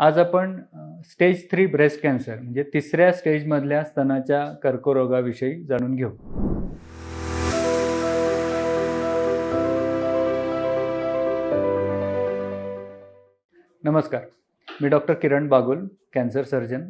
आज आपण stage three breast cancer म्हणजे तिसऱ्या स्टेजमधल्या स्तनाच्या कर्करोगाविषयी जाणून घेऊ. नमस्कार. मी doctor Kiran Bagul cancer surgeon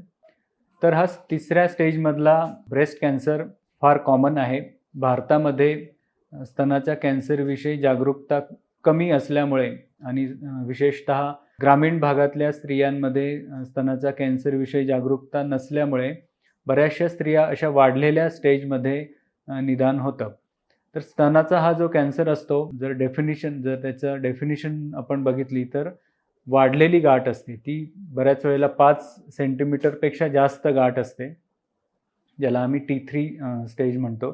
तर हा तिसऱ्या स्टेजमधला ब्रेस्ट कॅन्सर फार कॉमन आहे. भारतामध्ये स्तनाच्या कॅन्सरविषयी जागरूकता कमी असल्यामुळे आणि विशेषतः ग्रामीण भागातल्या स्त्रियांमध्ये स्तनाचा कॅन्सरविषयी जागरूकता नसल्यामुळे बऱ्याचशा स्त्रिया अशा वाढलेल्या स्टेजमध्ये निदान होतं. तर स्तनाचा हा जो कॅन्सर असतो जर डेफिनिशन जर त्याचं डेफिनिशन आपण बघितली तर वाढलेली गाठ असते. ती बऱ्याच वेळेला पाच सेंटीमीटरपेक्षा जास्त गाठ असते ज्याला आम्ही टी थ्री स्टेज म्हणतो.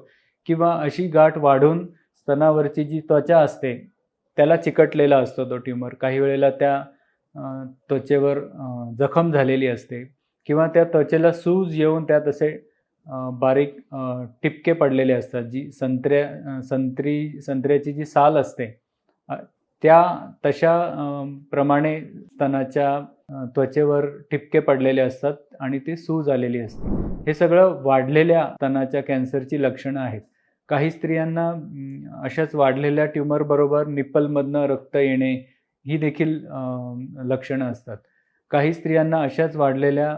किंवा अशी गाठ वाढून स्तनावरची जी त्वचा असते त्याला चिकटलेला असतो तो ट्यूमर काही वेळेला त्या त्वचेवर जखम झालेली असते किंवा त्या त्वचेला सूज येऊन त्यात असे बारीक टिपके पडलेले असतात जी संत्र्या संत्री संत्र्याची जी साल असते त्या तशा प्रमाणे स्तनाच्या त्वचेवर टिपके पडलेले असतात आणि ती सूज आलेली असते. हे सगळं वाढलेल्या स्तनाच्या कॅन्सरची लक्षणं आहेत. काही स्त्रियांना अशाच वाढलेल्या ट्यूमरबरोबर निप्पलमधनं रक्त येणे ही देखील लक्षणं असतात. काही स्त्रियांना अशाच वाढलेल्या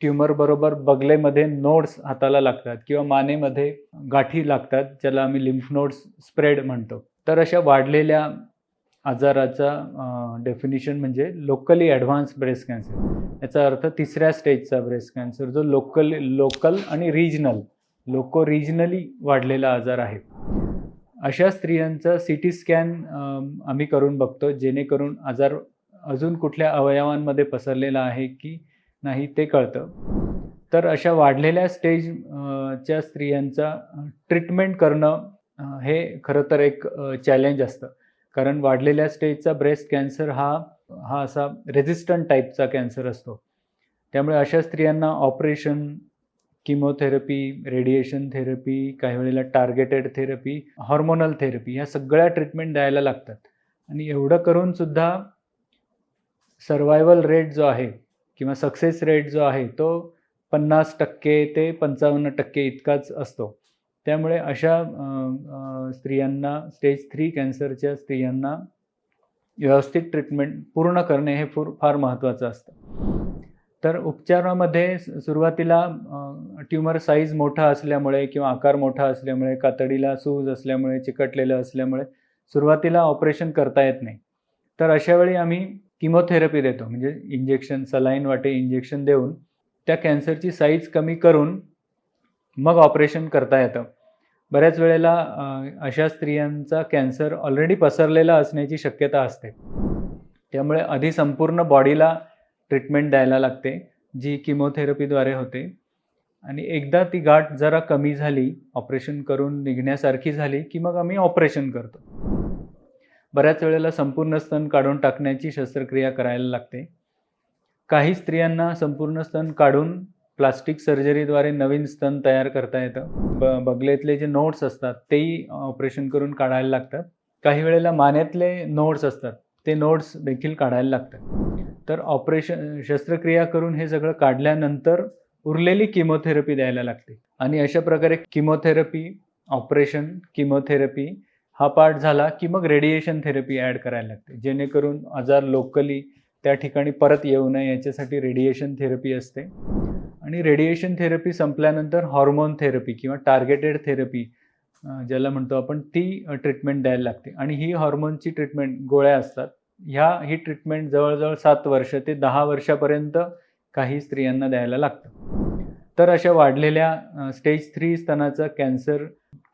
ट्युमरबरोबर ट्यूमरबरोबर बगलेमध्ये नोड्स हाताला लागतात किंवा मानेमध्ये गाठी लागतात ज्याला आम्ही लिम्फ नोड्स स्प्रेड म्हणतो. तर अशा वाढलेल्या आजाराचा डेफिनिशन म्हणजे लोकली ॲडव्हान्स ब्रेस्ट कॅन्सर याचा अर्थ तिसऱ्या स्टेजचा ब्रेस्ट कॅन्सर जो लोकल लोकल आणि रिजनल लोको रिजनली वाढलेला आजार आहे. अशा स्त्रियांचा सी टी स्कॅन आम्ही करून बघतो जेणेकरून आजार अजून कुठल्या अवयवांमध्ये पसरलेला आहे की नाही ते कळतं. तर अशा वाढलेल्या स्टेज च्या स्त्रियांचा ट्रीटमेंट करणं हे खरं तर एक चॅलेंज असतं. कारण वाढलेल्या स्टेजचा ब्रेस्ट कॅन्सर हा हा असा रेझिस्टंट टाईपचा कॅन्सर असतो. त्यामुळे अशा स्त्रियांना ऑपरेशन किमोथेरपी रेडिएशन थेरपी काही वेळेला टार्गेटेड थेरपी हॉर्मोनल थेरपी ह्या सगळ्या ट्रीटमेंट द्यायला लागतात. आणि एवढं करूनसुद्धा सर्वायवल रेट जो आहे किंवा सक्सेस रेट जो आहे तो पन्नास टक्के ते पंचावन्न टक्के इतकाच असतो. त्यामुळे अशा स्त्रियांना स्टेज थ्री कॅन्सरच्या स्त्रियांना व्यवस्थित ट्रीटमेंट पूर्ण करणे हे फूर फार महत्त्वाचं असतं. तर उपचारामध्ये सुरुवातीला ट्यूमर साईज मोठा असल्यामुळे किंवा आकार मोठा असल्यामुळे कातडीला सूज असल्यामुळे चिकटलेलं असल्यामुळे सुरुवातीला ऑपरेशन करता येत नाही. तर अशावेळी आम्ही किमोथेरपी देतो म्हणजे इंजेक्शन सलाईन वाटे इंजेक्शन देऊन त्या कॅन्सरची साईज कमी करून मग ऑपरेशन करता येतं. बऱ्याच वेळेला अशा स्त्रियांचा कॅन्सर ऑलरेडी पसरलेला असण्याची शक्यता असते. त्यामुळे आधी संपूर्ण बॉडीला ट्रीटमेंट द्यायला लागते जी किमोथेरपीद्वारे होते. आणि एकदा ती गाठ जरा कमी झाली ऑपरेशन करून निघण्यासारखी झाली की मग आम्ही ऑपरेशन करतो. बऱ्याच वेळेला संपूर्ण स्तन काढून टाकण्याची शस्त्रक्रिया करायला लागते. काही स्त्रियांना संपूर्ण स्तन काढून प्लास्टिक सर्जरीद्वारे नवीन स्तन तयार करता येतं. ब बगलेतले जे नोट्स असतात तेही ऑपरेशन करून काढायला लागतात. काही वेळेला मान्यातले नोट्स असतात ते नोट्स देखील काढायला लागतात. तर ऑपरेशन शस्त्रक्रिया करून हे सगळं काढल्यानंतर उरलेली किमोथेरपी द्यायला लागते. आणि अशा प्रकारे किमोथेरपी ऑपरेशन किमोथेरपी हा पार्ट झाला की मग रेडिएशन थेरपी ॲड करायला लागते. जेणेकरून आजार लोकली त्या ठिकाणी परत येऊ नये याच्यासाठी रेडिएशन थेरपी असते. आणि रेडिएशन थेरपी संपल्यानंतर हॉर्मोन थेरपी किंवा टार्गेटेड थेरपी ज्याला म्हणतो आपण ती ट्रीटमेंट द्यायला लागते. आणि ही हॉर्मोनची ट्रीटमेंट गोळ्या असतात. ह्या ही ट्रीटमेंट जवळजवळ सात वर्ष ते दहा वर्षापर्यंत काही स्त्रियांना द्यायला लागतं. तर अशा वाढलेल्या स्टेज थ्री स्तनाचा कॅन्सर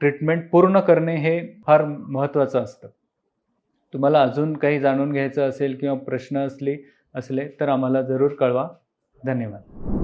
ट्रीटमेंट पूर्ण करणे हे फार महत्त्वाचं असतं. तुम्हाला अजून काही जाणून घ्यायचं असेल किंवा प्रश्न असले असले तर आम्हाला जरूर कळवा. धन्यवाद.